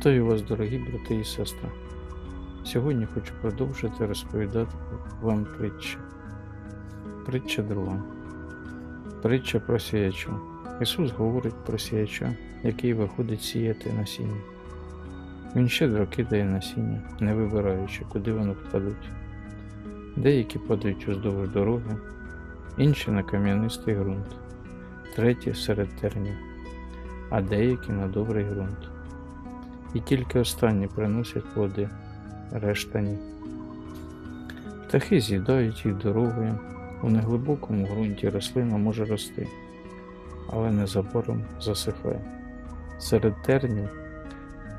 Вітаю вас, дорогі брати і сестри. Сьогодні хочу продовжити розповідати вам притчі. Притча друга. Притча про сіяча. Ісус говорить про сіяча, який виходить сіяти насіння. Він щедро кидає насіння, не вибираючи, куди воно впадуть. Деякі падають уздовж дороги, інші на кам'янистий ґрунт, треті серед тернів, а деякі на добрий ґрунт і тільки останні приносять плоди, решта ні. Птахи з'їдають їх дорогою, у неглибокому ґрунті рослина може рости, але незабаром засихає. Серед тернів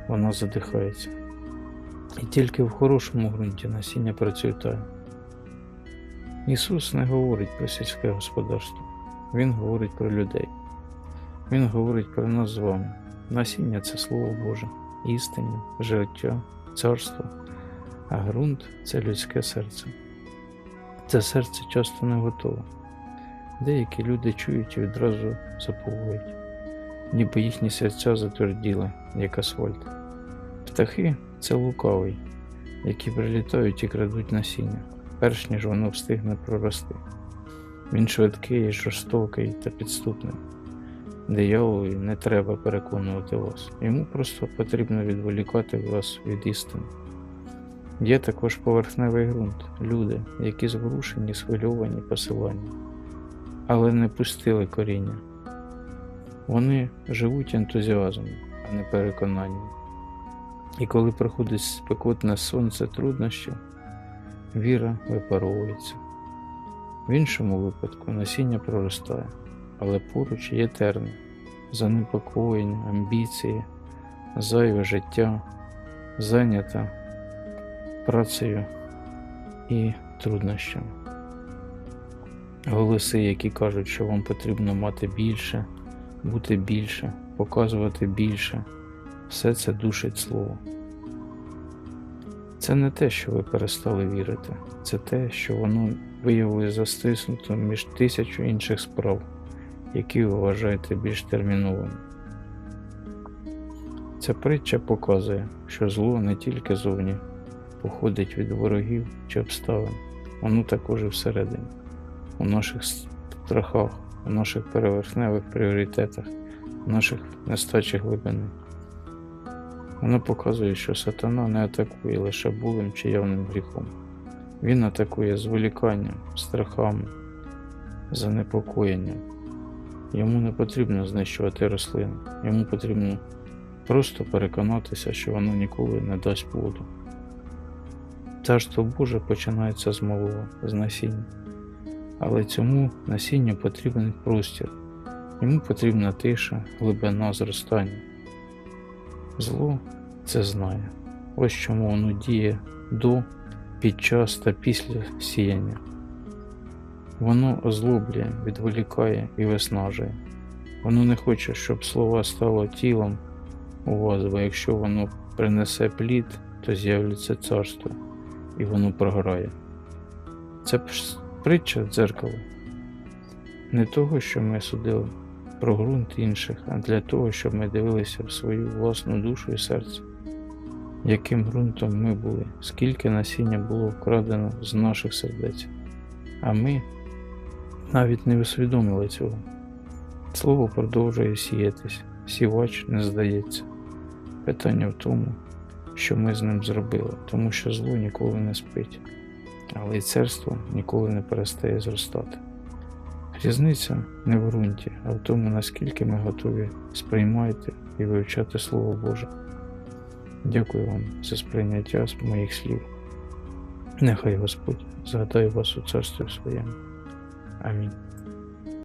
вона задихається, і тільки в хорошому ґрунті насіння процвітає. Ісус не говорить про сільське господарство, Він говорить про людей. Він говорить про нас з вами. Насіння це Слово Боже істині, життя, царство, а ґрунт це людське серце. Це серце часто не готове. Деякі люди чують і відразу заповують, ніби їхні серця затверділи, як асфальт. Птахи це лукавий, які прилітають і крадуть насіння, перш ніж воно встигне прорости. Він швидкий, жорстокий та підступний. Дияволові не треба переконувати вас, йому просто потрібно відволікати вас від істини. Є також поверхневий ґрунт, люди, які зворушені, схвильовані посилання, але не пустили коріння. Вони живуть ентузіазмом, а не переконанням. І коли приходить спекотне сонце труднощів, віра випаровується. В іншому випадку насіння проростає але поруч є терни, занепокоєння, амбіції, зайве життя, зайнята працею і труднощами. Голоси, які кажуть, що вам потрібно мати більше, бути більше, показувати більше, все це душить слово. Це не те, що ви перестали вірити, це те, що воно виявилось застиснутим між тисячу інших справ які ви вважаєте більш терміновими. Ця притча показує, що зло не тільки зовні походить від ворогів чи обставин, воно також і всередині, у наших страхах, у наших переверхневих пріоритетах, у наших нестачі глибини. Воно показує, що сатана не атакує лише булим чи явним гріхом. Він атакує зволіканням, страхами, занепокоєнням. Йому не потрібно знищувати рослину, йому потрібно просто переконатися, що воно ніколи не дасть плоду. Царство Боже починається з малого, з насіння. Але цьому насінню потрібен простір, йому потрібна тиша, глибина зростання. Зло це знає. Ось чому воно діє до, під час та після сіяння. Воно озлоблює, відволікає і виснажує. Воно не хоче, щоб слова стало тілом у вас, бо якщо воно принесе плід, то з'являться царство, і воно програє. Це притча дзеркало. Не того, що ми судили про ґрунт інших, а для того, щоб ми дивилися в свою власну душу і серце, яким ґрунтом ми були, скільки насіння було вкрадено з наших сердець, а ми навіть не усвідомили цього. Слово продовжує сіятись, сівач не здається. Питання в тому, що ми з ним зробили, тому що зло ніколи не спить, але й царство ніколи не перестає зростати. Різниця не в ґрунті, а в тому, наскільки ми готові сприймати і вивчати Слово Боже. Дякую вам за сприйняття моїх слів. Нехай Господь згадає вас у царстві своєму. I mean,